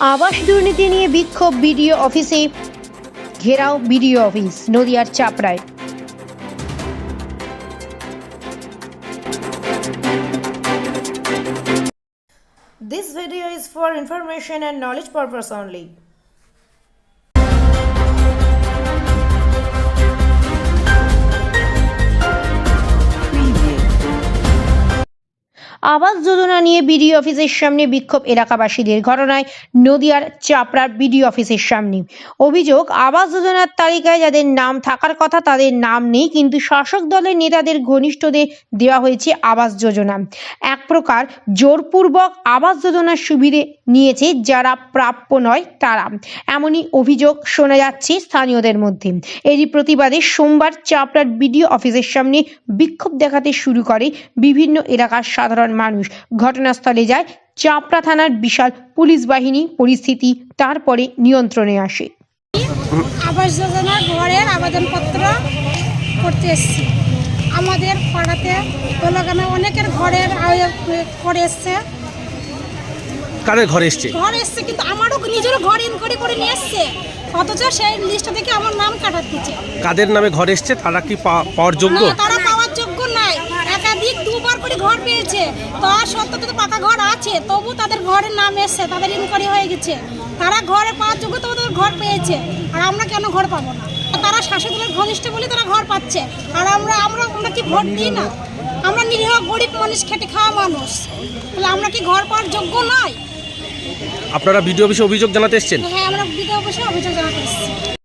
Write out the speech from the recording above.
আবাস দুর্নীতি নিয়ে বিক্ষোভ বিডিও অফিসে ঘেরাও বিডিও অফিস নদিয়ার চাপড়ায় This video is for information and knowledge purpose only. Awas Yojana নিয়ে বিডিও অফিসের সামনে বিক্ষোভ এলাকাবাসীদের ঘটনায় নদিয়ার চাপড়ার বিডিও অফিসের সামনে। অভিযোগ, আবাস যোজনার তালিকায় যাদের নাম থাকার কথা তাদের নাম নেই, কিন্তু শাসক দলের নেতাদের ঘনিষ্ঠদের দেওয়া হয়েছে আবাস যোজনা। এক প্রকার জোরপূর্বক আবাস যোজনার সুবিধে নিয়েছে যারা প্রাপ্য নয় তারা। এমনই অভিযোগ শোনা যাচ্ছে স্থানীয়দের মধ্যে। এরই প্রতিবাদে সোমবার চাপড়ার বিডিও অফিসের সামনে বিক্ষোভ দেখাতে শুরু করে বিভিন্ন এলাকার সাধারণ মানুষ। ঘটনাস্থলে যায় চাপড়া থানার বিশাল পুলিশ বাহিনী। পরিস্থিতি তারপরে নিয়ন্ত্রণে আসে। আবাস যোজনার ঘরের আবেদনপত্র করতে এসেছি। আমাদের পাড়াতে দোলাগামে অনেকের ঘরের আয়- করে এসছে। কাদের ঘরে এসছে? ঘর এসছে কিন্তু আমারও নিজেরও ঘর ইনকোয়ারি করে নিয়ে এসছে। অথচ সেই লিস্টটা থেকে আমার নাম কাটার দিচ্ছে। কাদের নামে ঘরে এসছে? তারা কি পাওয়ার যোগ্য? তারা পাওয়ার যোগ্য নাই একাধিক দুবার করে ঘর পেয়েছে। তার সত্ত্বেও তো পাকা ঘর আছে তবু তাদের ঘরের নাম এসছে তাদের ইনকোয়ারি হয়ে গেছে। তারা ঘরে পাওয়ার যোগ্য তবু তাদের ঘর পেয়েছে। আর আমরা কেন ঘর পাবো না? তারা শাসক দলের ঘনিষ্ঠ বলে তারা ঘর পাচ্ছে। আর আমরা আমরা আমরা কি ভোট দিই না? আমরা নিরীহ গরিব মানুষ খেটে খাওয়া মানুষ। তাহলে আমরা কি ঘর পাওয়ার যোগ্য নয়? আপনারা বিডিও অফিসে অভিযোগ জানাতে এসছেন? হ্যাঁ আমরা বিধবা অফিসে অভিযোগ জানাতে এসেছি।